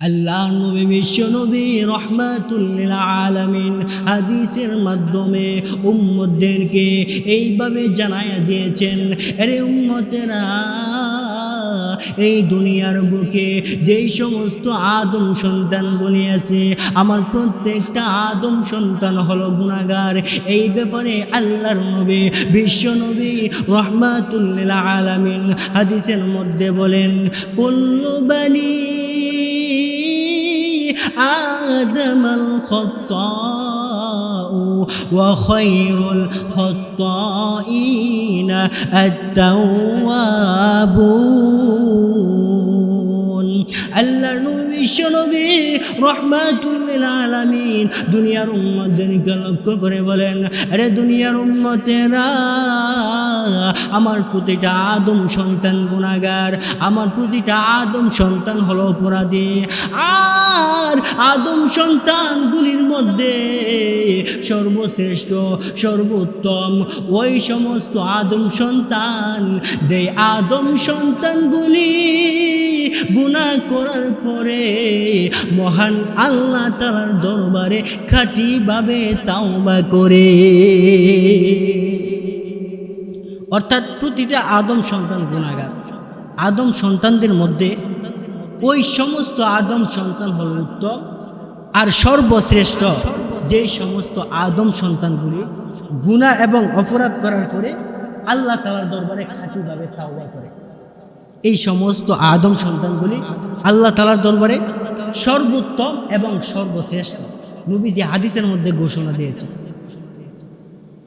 আল্লাহ নবী, বিশ্ব নবী রহমাতুল্লিল আলামিন হাদিসের মাধ্যমে উম্মতদেরকে এইভাবে জানায়া দিয়েছেন আরে উম্মতেরা, এই দুনিয়ার বুকে যেই সমস্ত আদম সন্তানগুলি আছে আমার প্রত্যেকটা আদম সন্তান হলো গুণাগার এই ব্যাপারে আল্লাহর নবী, বিশ্ব নবী রহমাতুল্লিল আলামিন হাদিসের মধ্যে বলেন, কুল্লু آدم الخطاء وخير الخطائين التوابون আল্লাহ বিশ্ব নবী রহমাতুল্লিল আলামিন। দুনিয়ার উম্মতদেরকে লক্ষ্য করে বলেন, আরে দুনিয়ার উম্মতেরা, আমার প্রতিটা আদম সন্তান গুণাগার আমার প্রতিটা আদম সন্তান হলো অপরাধী। আর আদম সন্তানগুলির মধ্যে সর্বশ্রেষ্ঠ, সর্বোত্তম, ওই সমস্ত আদম সন্তান যে আদম সন্তানগুলি গুণা করার পরে মহান আল্লাহ তালার দরবারে খাঁটিভাবে তাওবা করে। অর্থাৎ প্রতিটা আদম সন্তান গুণাগার আদম সন্তানদের মধ্যে ওই সমস্ত আদম সন্তান হল উত্তম আর সর্বশ্রেষ্ঠ যে সমস্ত আদম সন্তানগুলি গুণা এবং অপরাধ করার পরে আল্লাহ তালার দরবারে খাঁটিভাবে তাওবা করে। এই সমস্ত আদম সন্তানগুলি আল্লাহ তালার দরবারে সর্বোত্তম এবং সর্বশ্রেষ্ঠ নবী যে হাদিসের মধ্যে ঘোষণা দিয়েছে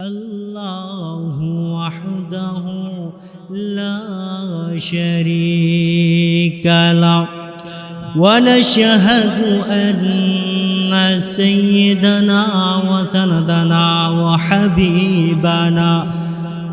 الله وحده لا شريك له ونشهد أن سيدنا وسندنا وحبيبنا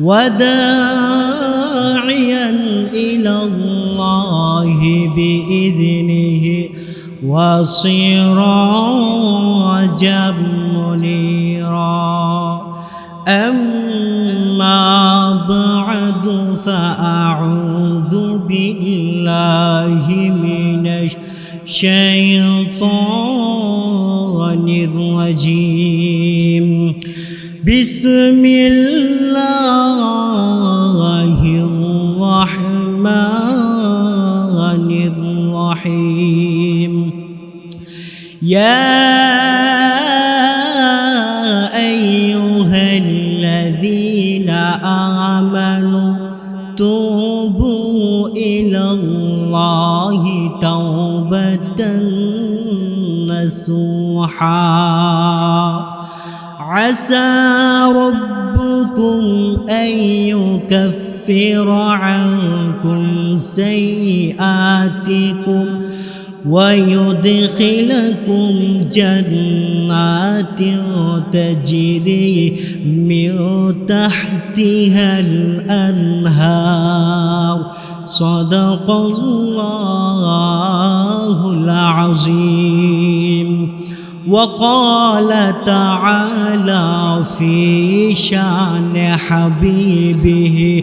وداعيا إلى الله بإذنه وصراجا منيرا. أما بعد فأعوذ بالله من الشيطان الرجيم. بسم الله يا أيها الذين آمنوا توبوا إلى الله توبة نصوحا. عسى ربكم أن يكفر عنكم سيئاتكم ويدخلكم جنات تجري من تحتها الأنهار. صدق الله العظيم. وقال تعالى في شان حبيبه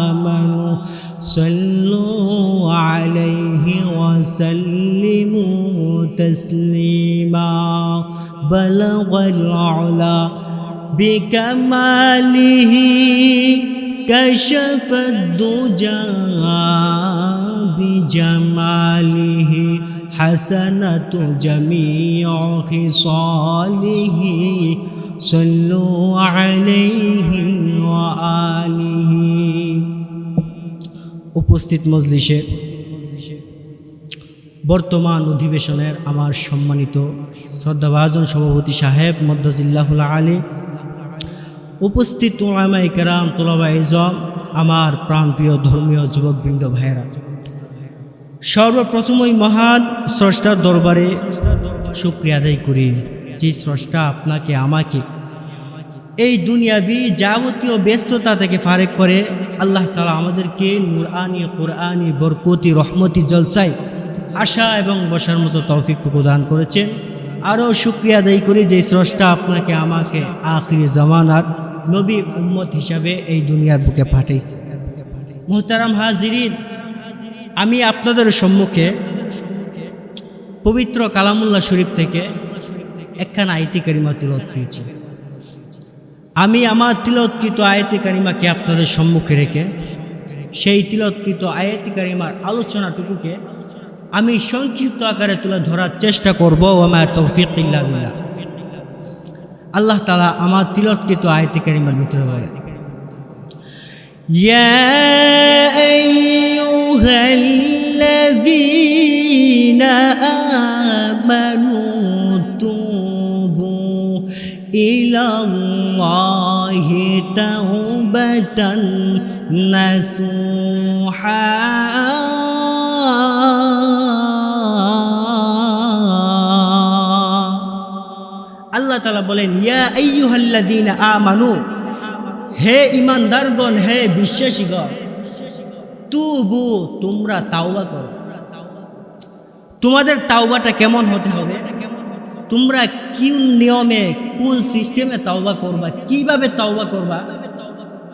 تسليما بلغ العلا بكماله كشف الدجى بجماله حسنة جميع خصاله صلوا عليه وآله উপস্থিত মজলিসে বর্তমান অধিবেশনের আমার সম্মানিত শ্রদ্ধাভাজন সভাপতি সাহেব মদ্দাজিল্লাহুল আলী, উপস্থিত ওলামাই কেরাম তোলাবা ইজম, আমার প্রাণপ্রিয় ধর্মীয় যুবকবৃন্দ ভাইয়েরা। সর্বপ্রথম ওই মহান স্রষ্টার দরবারে শুক্রিয়া আদায় করি, যে স্রষ্টা আপনাকে, আমাকে এই দুনিয়াবি যাবতীয় ব্যস্ততা থেকে ফারেক করে, আল্লাহ তালা আমাদেরকে নুরআনি কোরআনি বরকতি, রহমতি জলসাই আশা এবং বসার মতো তৌফিক প্রদান করেছেন। আরও শুক্রিয়া আদায় করি যে স্রষ্টা আপনাকে আমাকে আখরি জামানার নবী উম্মত হিসাবে এই দুনিয়ার বুকে পাঠাইছে। মুহতারাম হাজিরিন, আমি আপনাদের সম্মুখে পবিত্র কালামুল্লাহ শরীফ থেকে একখানা আইতি কারিমা তিলত পেয়েছি আমি আমার তিলৎকৃত আয়তি কারিমাকে আপনাদের সম্মুখে রেখে সেই তিলৎকৃত আয়তি কারিমার আলোচনাটুকুকে আমি সংক্ষিপ্ত আকারে তুলে ধরার চেষ্টা করব ও আমার তৌফিক বিল্লাহ আল্লাহ তালা আমার তিলৎকৃত আয়তি কারিমার ভিতরে বলে يا أيها الذين آمنوا توبوا إلى الله توبة نصوحا তালা বলেন, ইয়া আইয়ুহাল্লাযীনা আমানু, হে ইমানদারগণ হে বিশ্বাসীগণ, তুবু, তোমরা তাওবা করো। তোমাদের তাওবাটা কেমন হতে হবে? তোমরা কি নিয়মে, কোন সিস্টেমে তাওবা করবা? কীভাবে তাওবা করবা?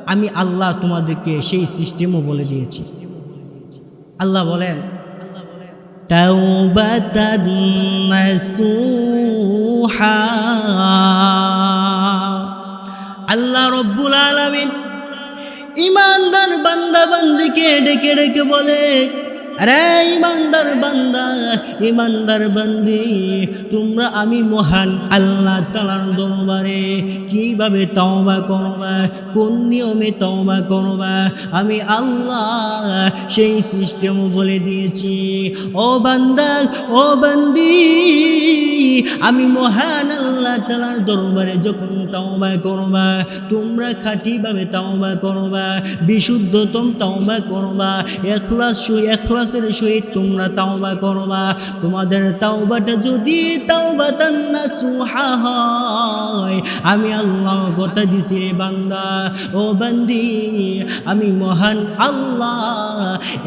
আমি আল্লাহ তোমাদেরকে সেই সিস্টেমও বলে দিয়েছি। আল্লাহ বলেন তাওবাতান نسوحا. আল্লাহ রব্বুল আলমিন ইমানদার বান্দা বান্দিকে ডেকে ডেকে বলে আরে ইমানদার বান্দা, ইমানদার বান্দি, তোমরা আমি মহান আল্লাহ তালার দরবারে কীভাবে তওবা করবা, কোন নিয়মে তওবা করবা, আমি আল্লাহ সেই সিস্টেম বলে দিয়েছি। ও বান্দা, ও বান্দি, আমি মহান আল্লাহ তালার দরবারে যখন তওবা করবা, তোমরা খাঁটিভাবে তওবা করবা, বিশুদ্ধতম তওবা করবা, এখলাস সুই এখলাসের সহিত তোমরা তাওবা করবা। তোমাদের তাওবাটা যদি তাওবা তান্না সুহা হয়, আমি আল্লাহ কথা দিছি রে বান্দা। ও বান্দি, আমি মহান আল্লাহ।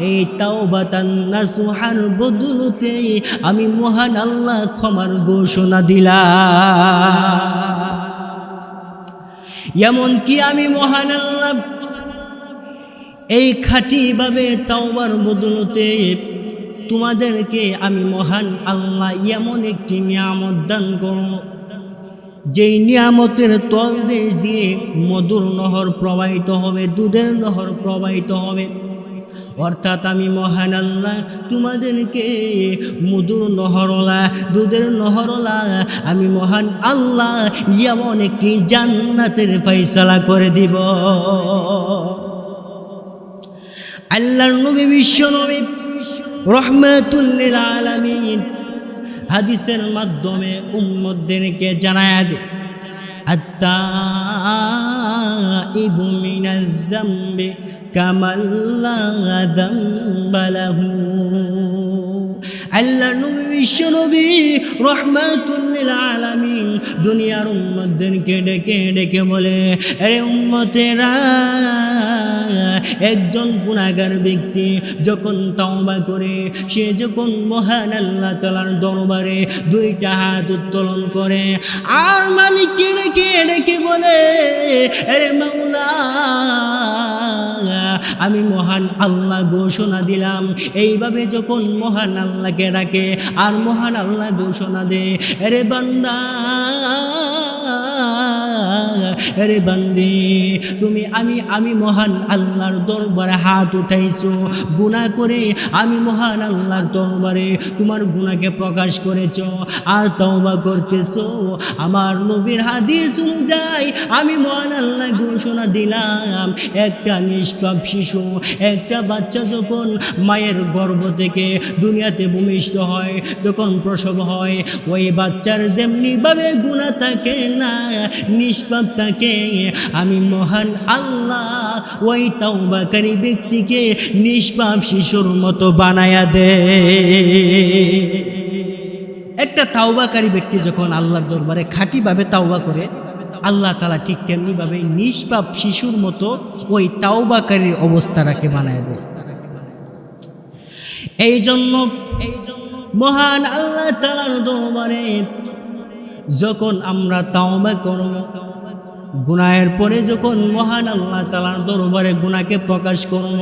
এই তাওবা তান্না সুহার বদলতে আমি মহান আল্লাহ ক্ষমার ঘোষণা দিলা এমন কি আমি মহান আল্লাহ এই খাঁটিভাবে তাওবার বদলতে তোমাদেরকে আমি মহান আল্লাহ এমন একটি নিয়ামত দান করো যেই নিয়ামতের তল দেশ দিয়ে মধুর নহর প্রবাহিত হবে, দুধের নহর প্রবাহিত হবে। অর্থাৎ আমি মহান আল্লাহ, তোমাদেরকে মধুর নহরলা, দুধের নহরলা, আমি মহান আল্লাহ এমন একটি জান্নাতের ফয়সালা করে দিব। আল্লাহর নবী বিশ্ব নবী রহমাতুল্লিল আলমিন হাদিসের মাধ্যমে উম্মদেরকে জানায় দে আত্মা ইবুমিনাল জম্বে কামাল্লাহু আল্লাহ নবী বিশ্ব নবী রহমাতুল্লিল আলমিন দুনিয়ার উম্মতদেরকে ডেকে ডেকে বলে, আরে উম্মতেরা, একজন গুণাগার ব্যক্তি যখন তওবা করে, সে যখন মহান আল্লাহ তালার দরবারে দুইটা হাত উত্তোলন করে, আর মালিককে ডেকে ডেকে বলে, আরে মাওলা আমি মহান আল্লাহ ঘোষণা দিলাম। এইভাবে যখন মহান আল্লাহকে ডাকে, আর মহান আল্লাহ ঘোষণা দে রে বান্দা আরে বান্দি, তুমি আমি আমি মহান আল্লাহর দরবারে হাত উঠাইছো। গুনাহ করে আমি মহান আল্লাহর দরবারে তোমার গুণাকে প্রকাশ করেছ আর তওবা করতেছ। আমার নবীর হাদিস অনুযায়ী আমি মহান আল্লাহ ঘোষণা দিলাম, একটা নিষ্পাপ শিশু, একটা বাচ্চা যখন মায়ের গর্ভ থেকে দুনিয়াতে ভূমিষ্ঠ হয়, যখন প্রসব হয়, ওই বাচ্চার যেমনিভাবে গুণা থাকে না, নিষ্পাপ থাকে আমি মহান আল্লাহ, ওই তাওবাকারী ব্যক্তিকে নিষ্পাপ শিশুর মতো বানায়া দে। একটা তাওবাকারী ব্যক্তি যখন আল্লাহর দরবারে খাঁটিভাবে তাওবা করে, আল্লাহ তালা ঠিক তেমনিভাবে নিষ্পাপ শিশুর মতো ওই তাওবাকারীর অবস্থাটাকে বানায় দেয়। এই জন্য এই জন্য মহান আল্লাহ তালার দরবারে যখন আমরা তাওবা করব গুনাহের পরে যখন মহান আল্লাহ তালার দরবারে গুনাকে প্রকাশ করব,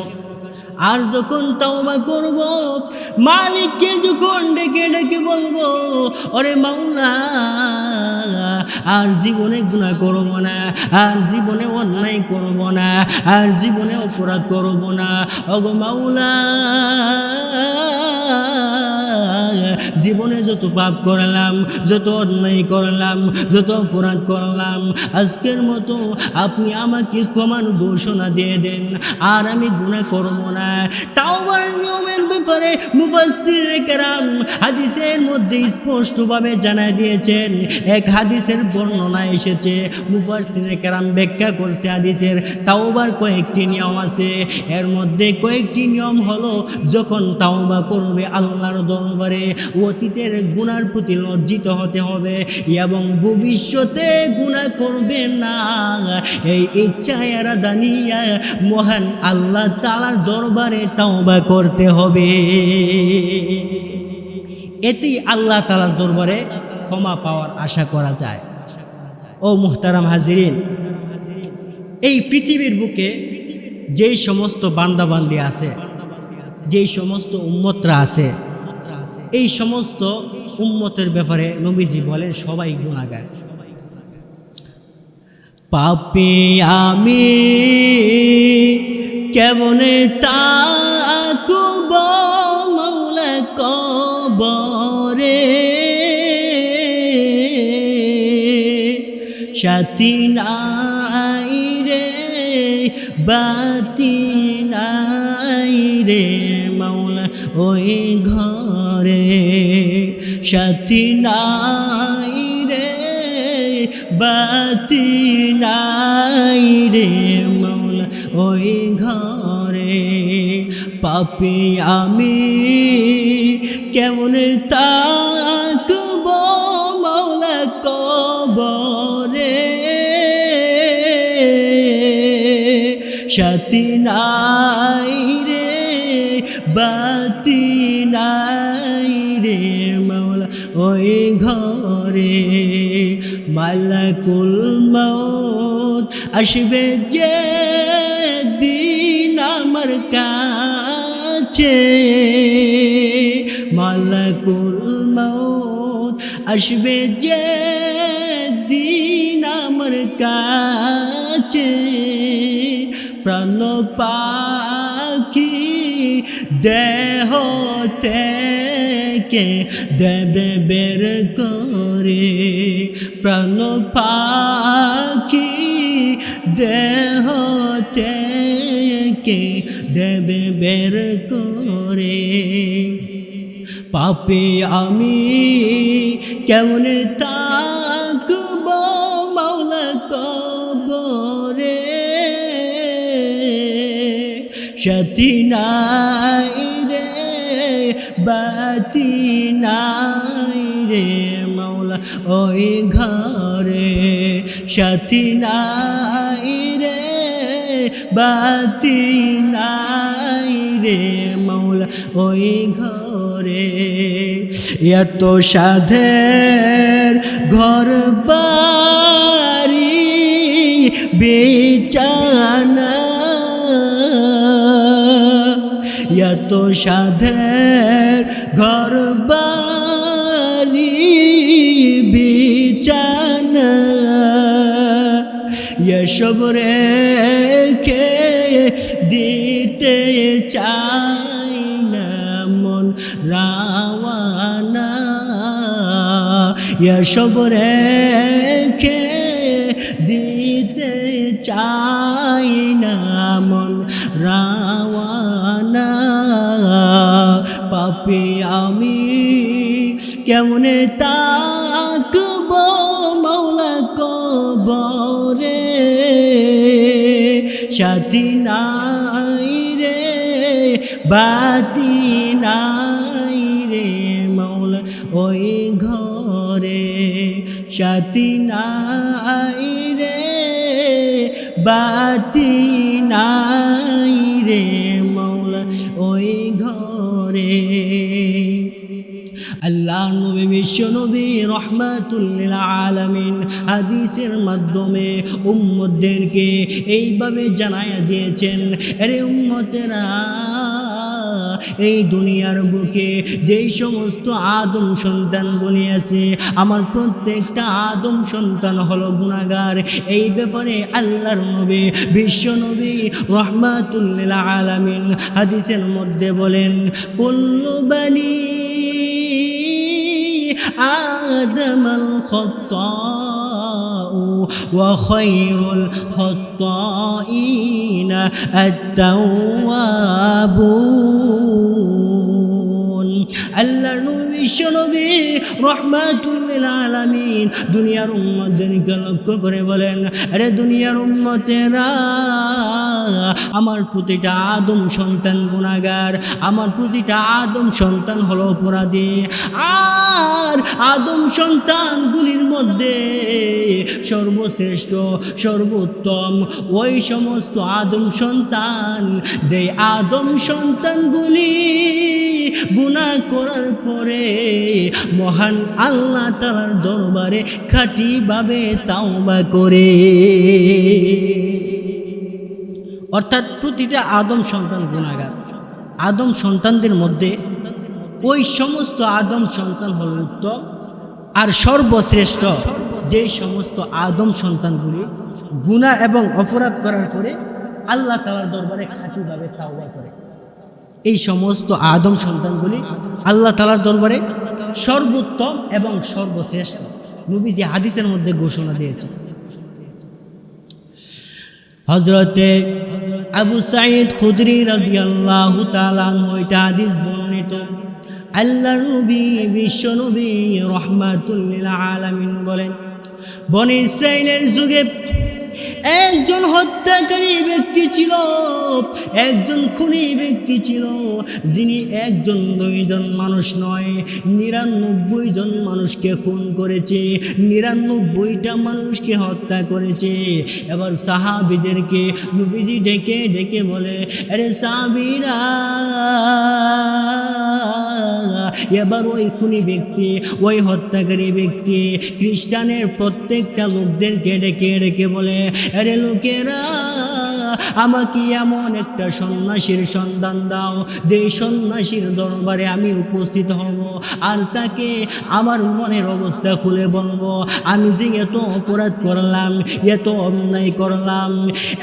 আর যখন তাওবা করব, মালিককে যখন ডেকে ডেকে বলব, ওরে মাওলা, আর জীবনে গুনাহ করব না, আর জীবনে অন্যায় করব না, আর জীবনে অপরাধ করব না। ওগো মাওলা জীবনে যত পাপ করলাম, যত অন্যায় করলাম, যত অপরাধ করলাম, আজকের মতো আপনি আমাকে ক্ষমান ঘোষণা দিয়ে দেন, আর আমি গুণা করব না। তাওবার নিয়মের ব্যাপারে মুফাসসির কেরাম হাদিসের মধ্যে স্পষ্টভাবে জানাই দিয়েছেন, এক হাদিসের বর্ণনা এসেছে, মুফাসসির কেরাম ব্যাখ্যা করছে হাদিসের তাওবার কয়েকটি নিয়ম আছে, এর মধ্যে কয়েকটি নিয়ম হলো, যখন তাওবা করবে আল্লাহর দরবারে অতীতের গুনার প্রতি লজ্জিত হতে হবে এবং ভবিষ্যতে গুনাহ করবে না। এই ইচ্ছা এরা দানিয়া মহান আল্লাহ তালার দরবারে তাওবা করতে হবে। এতেই আল্লাহ তালার দরবারে ক্ষমা পাওয়ার আশা করা যায়। ও মুহতারাম হাজিরিন, এই পৃথিবীর বুকে যেই সমস্ত বান্দাবান্দি আছে, যেই সমস্ত উম্মতরা আছে এই সমস্ত উম্মতের ব্যাপারে নবীজি বলেন, সবাই গুণাগার পাপে আমি কেমনে তাকুব কবরে? সাথী নাই রে, বাতি নাই রে। ওই ঘরে সাথী নাই রে, বাতি নাই রে মাওলা। ওই ঘরে পাপি আমি কেমন তাকব মাওলা কবরে? সাথী নাই বাতি নাই রে মাওলা, ওই ঘরে মালাকুল মৌত আসবে যে দিন আমার কাছে। মালাকুল মৌত আসবে যে দিন আমার কাছে। প্রাণ পাখি দেহ থেকে দেবে বের করে? প্রাণ পাখি দেহ থেকে দেবে বের করে? পাপে আমি কেমন তাকব সাথী নাই রে, বাতি নাই রে মাওলা, ওই ঘরে সাথী নাই রে, বাতি নাই রে মাওলা, ওই ঘরে এত সাধের ঘর বাড়ি, বেচানা এত সাধের ঘর বাড়ি বিছানা। এসব রেখে দিতে চাই না মন রাওয়ানা। এসব রেখে দিতে চাই না কেমনে তাকব মৌলা কবরে? সাথী নাই রে, বাতি নাই রে মৌলা ওই ঘরে। সাথী নাই রে, বাতি নাই রে মৌলা ওই ঘরে। আল্লাহ নবী, বিশ্ব নবী রহমাতুল্লিল আলামিন হাদিসের মাধ্যমে উম্মতদেরকে এইভাবে জানায়া দিয়েছেন আরে উম্মতেরা, এই দুনিয়ার বুকে যেই সমস্ত আদম সন্তানগুলি আছে আমার প্রত্যেকটা আদম সন্তান হলো গুণাগার এই ব্যাপারে আল্লাহর নবী, বিশ্ব নবী রহমাতুল্লিল আলামিন হাদিসের মধ্যে বলেন, কুল্লু آدم الخطاء وخير الخطائين التوابون আল্লাহ বিশ্ব নবী রহমাতুল্লিল আলামিন দুনিয়ার উম্মতদেরকে লক্ষ্য করে বলেন, আরে দুনিয়ার উম্মতেরা, আমার প্রতিটা আদম সন্তান গুণাগার আমার প্রতিটা আদম সন্তান হলো অপরাধী। আর আদম সন্তানগুলির মধ্যে সর্বশ্রেষ্ঠ, সর্বোত্তম, ওই সমস্ত আদম সন্তান যে আদম সন্তানগুলি গুণা করার পরে মহান আল্লাহ তালার দরবারে খাঁটিভাবে তাওবা করে। অর্থাৎ প্রতিটা আদম সন্তান গুণাগার আদম সন্তানদের মধ্যে ওই সমস্ত আদম সন্তান হল উত্তম আর সর্বশ্রেষ্ঠ যে সমস্ত আদম সন্তানগুলি গুণা এবং অপরাধ করার পরে আল্লাহ তালার দরবারে খাঁটিভাবে তাওবা করে। এই সমস্ত আদম সন্তানগুলি আল্লাহ তালার দরবারে সর্বোত্তম এবং সর্বশ্রেষ্ঠ। নবীজি হাদিসের মধ্যে ঘোষণা দিয়েছে। হজরতে আবু সাইদ খুদরি রাজি আল্লাহ এটা হাদিস বর্ণিত। আল্লাহর নবী, বিশ্ব নবী রহমাতুল্লিল আলামিন বলেন, বনে ইসরায়েলের যুগে একজন হত্যাকারী ব্যক্তি ছিল, একজন খুনি ব্যক্তি ছিল, যিনি একজন দুইজন মানুষ নয়, নিরানব্বই জন মানুষকে খুন করেছে, নিরানব্বইটা মানুষকে হত্যা করেছে। এবার সাহাবিদেরকে নবীজি ডেকে ডেকে বলে, আরে সাহাবিরা, এবার ওই খুনি ব্যক্তি, ওই হত্যাকারী ব্যক্তি খ্রিস্টানের প্রত্যেকটা লোকদেরকে ডেকে ডেকে বলে আরে লোকেরা, আমাকে এমন একটা সন্ন্যাসীর সন্ধান দাও। যে সন্ন্যাসীর দরবারে আমি উপস্থিত হব আর তাকে আমার মনের অবস্থা খুলে বলব, আমি যে এত অপরাধ করলাম, এত অন্যায় করলাম।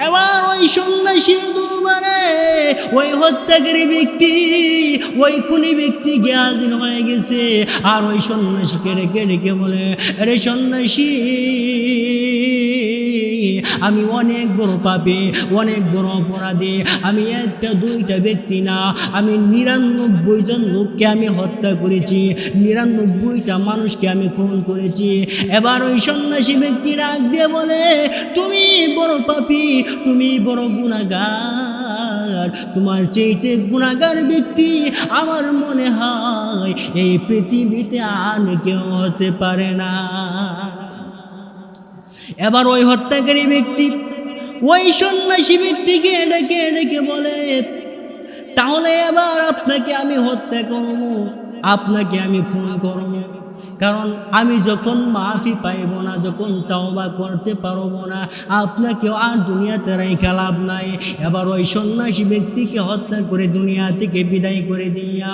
এবার ওই সন্ন্যাসীর দরবারে ওই হত্যাকারী ব্যক্তি, ওই খুনি ব্যক্তি জ্ঞাসীন হয়ে গেছে আর ওই সন্ন্যাসীকে রেখে রেখে বলে, আরে সন্ন্যাসী আমি অনেক বড় পাপে, অনেক বড় অপরাধী, আমি একটা, দুইটা ব্যক্তি না, আমি নিরানব্বই জন লোককে আমি হত্যা করেছি, নিরানব্বইটা মানুষকে আমি খুন করেছি। এবার ওই সন্ন্যাসী ব্যক্তি ডাক দিয়ে বলে, তুমি বড় পাপি, তুমি বড় গুণাগার তোমার চেয়েতে গুণাগার ব্যক্তি আমার মনে হয়, এই পৃথিবীতে আর কেউ হতে পারে না। এবার ওই হত্যাকারী ব্যক্তি, ওই সন্ন্যাসী ব্যক্তিকে ডেকে ডেকে বলে, তাহলে এবার আপনাকে আমি হত্যা করব, আপনাকে আমি ফোন করব। কারণ আমি যখন মাফি পাইব না, যখন তাওবা করতে পারব না, আপনাকেও আর দুনিয়াতে রেখা লাভ নাই। এবার ওই সন্ন্যাসী ব্যক্তিকে হত্যা করে দুনিয়া থেকে বিদায় করে দিয়া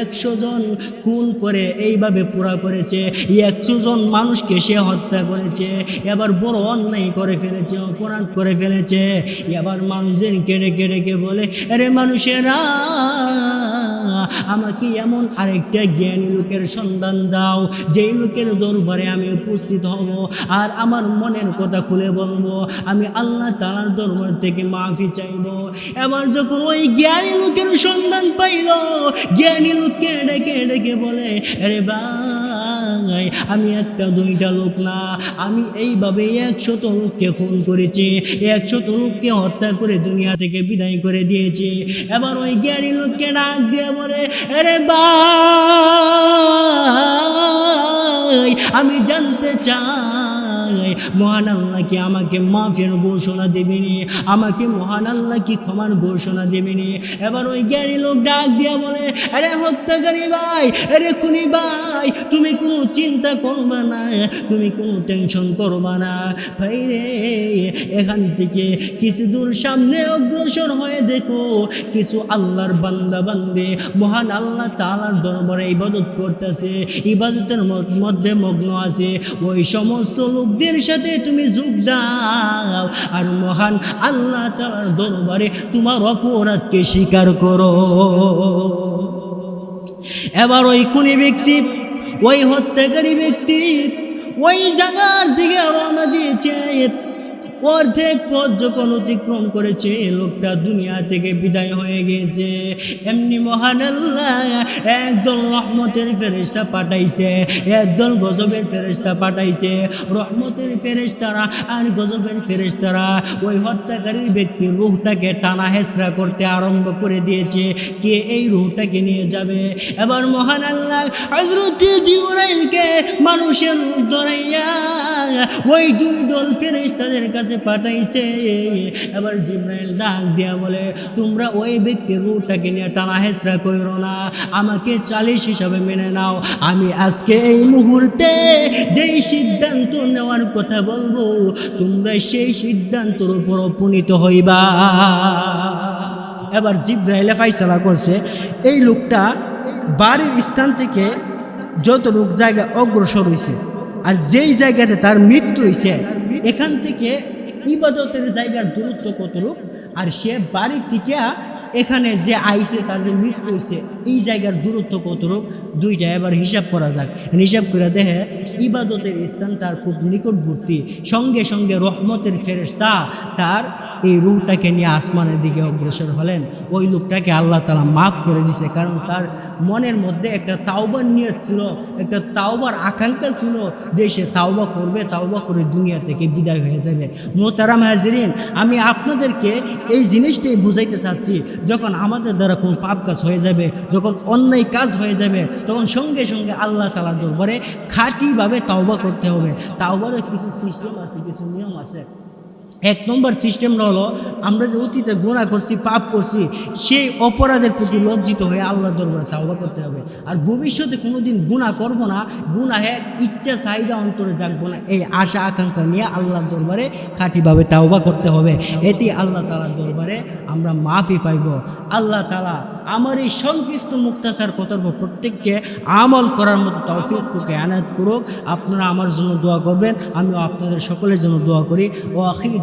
একশো জন খুন করে এইভাবে পুরা করেছে, একশো জন মানুষকে সে হত্যা করেছে, এবার বড় অন্যায় করে ফেলেছে, অপরাধ করে ফেলেছে। এবার মানুষদের কেড়ে কেড়ে কে বলে, আরে মানুষেরা, আমাকে এমন আরেকটা জ্ঞানী লোকের সন্ধান দাও যেই লোকের দরবারে আমি উপস্থিত হব? আর আমার মনের কথা খুলে বলব, আমি আল্লাহ তালার দরবার থেকে মাফি চাইব। এবার যখন ওই জ্ঞানী লোকের সন্ধান পাইল, জ্ঞানী লোককে ডেকে ডেকে বলে, আরে ভাই আমি একটা দুইটা লোক না, আমি এইভাবে একশত লোককে খুন করেছি, একশত লোককে হত্যা করে দুনিয়া থেকে বিদায় করে দিয়েছি। এবার ওই জ্ঞানী লোককে ডাক দিয়ে বলে, আরে ভাই, আমি জানতে চাই, মহান আল্লাহ কি আমাকে মাফের ঘোষণা দেবেনি? আমাকে মহান আল্লাহ কি ক্ষমার ঘোষণা দেবেনি? এবার ওই জ্ঞানী লোক ডাক দিয়া বলে, আরে হত্যাকারী ভাই, আরে খুনি ভাই তুমি কোনো চিন্তা করবা না, তুমি কোনো টেনশন করবা না। ভাই রে, এখান থেকে কিছু দূর সামনে অগ্রসর হয়ে দেখো, কিছু আল্লাহর বান্দা বান্দে, মহান আল্লাহ তালার দরবারে ইবাদত করতেছে, ইবাদতের মধ্যে মগ্ন আছে। ওই সমস্ত লোকদের সাথে তুমি যোগ দাও, আর মহান আল্লাহ তালার দরবারে তোমার অপরাধকে স্বীকার করো। এবার ওই খুনি ব্যক্তি ওই হত্যাকারী ব্যক্তি ওই জায়গার দিকে রওনা দিয়েছে। অর্ধেক পথ যখন অতিক্রম করেছে, লোকটা দুনিয়া থেকে বিদায় হয়ে গেছে। এমনি মহান আল্লাহ একদল রহমতের ফেরেস্তা পাঠাইছে, একদল গজবের ফেরেস্তা পাঠাইছে। রহমতের ফেরেস্তারা আর গজবের ফেরেস্তারা ওই হত্যাকারীর ব্যক্তির রুহটাকে টানা হেসরা করতে আরম্ভ করে দিয়েছে। কে এই রুহটাকে নিয়ে যাবে? এবার মহান আল্লাহ জিবরাইলকে মানুষের রূপ ধরাইয়া ওই দুই দল ফেরেস্তাদের কাছে পাঠাইছে। এবার জিব্রাইল ডাক দিয়া বলে, তোমরা ওই ব্যক্তির রুহটাকে নিয়ে টানা হেসরা করো না। আমাকে চালিশ হিসাবে মেনে নাও। আমি আজকে এই মুহূর্তে যেই সিদ্ধান্ত নেওয়ার কথা বলব, তোমরা সেই সিদ্ধান্তর উপর উপনীত হইবা। এবার জিব্রাইলে ফাইসালা করছে, এই লোকটা বাড়ির স্থান থেকে যত লোক জায়গা অগ্রসর হয়েছে আর যেই জায়গাতে তার মৃত্যু হয়েছে এখান থেকে ইবাদতের জায়গার দূরত্ব কতটুক? আর সে বাড়ি থেকে এখানে যে আইসে, তার যে মৃত্যু হয়েছে এই জায়গার দূরত্ব কতটুক দুইটা এবার হিসাব করা যাক। হিসাব করে দেখে, ইবাদতের স্থান তার খুব নিকটবর্তী। সঙ্গে সঙ্গে রহমতের ফেরেস্তা তার এই রুহটাকে নিয়ে আসমানের দিকে অগ্রসর হলেন। ওই লোকটাকে আল্লাহ তালা মাফ করে দিছে, কারণ তার মনের মধ্যে একটা তাওবার নিয়ত ছিল, একটা তাওবার আকাঙ্ক্ষা ছিল যে সে তাওবা করবে, তাওবা করে দুনিয়া থেকে বিদায় হয়ে যাবে। মোতারাম হাজরিন, আমি আপনাদেরকে এই জিনিসটাই বুঝাইতে চাচ্ছি, যখন আমাদের দ্বারা কোন পাপ কাজ হয়ে যাবে যখন অন্যায় কাজ হয়ে যাবে, তখন সঙ্গে সঙ্গে আল্লাহ তালার দরবারে খাঁটিভাবে তাওবা করতে হবে। তাওবারও কিছু সিস্টেম আছে, কিছু নিয়ম আছে। এক নম্বর সিস্টেমটা হলো, আমরা যে অতীতে গুণা করছি, পাপ করছি, সেই অপরাধের প্রতি লজ্জিত হয়ে আল্লাহ দরবারে তাওবা করতে হবে। আর ভবিষ্যতে কোনোদিন গুণা করব না গুনাহের ইচ্ছা, চাহিদা, অন্তরে জাগবো না, এই আশা, আকাঙ্ক্ষা নিয়ে আল্লাহর দরবারে খাঁটিভাবে তাওবা করতে হবে। এতে আল্লাহ তালার দরবারে আমরা মাফি পাইব। আল্লাহ তালা আমার এই সংকৃষ্ট মুক্তাচার কথার প্রত্যেককে আমল করার মতো তৌফিককে আনায়ত করুক। আপনারা আমার জন্য দোয়া করবেন, আমিও আপনাদের সকলের জন্য দোয়া করি। ও আখির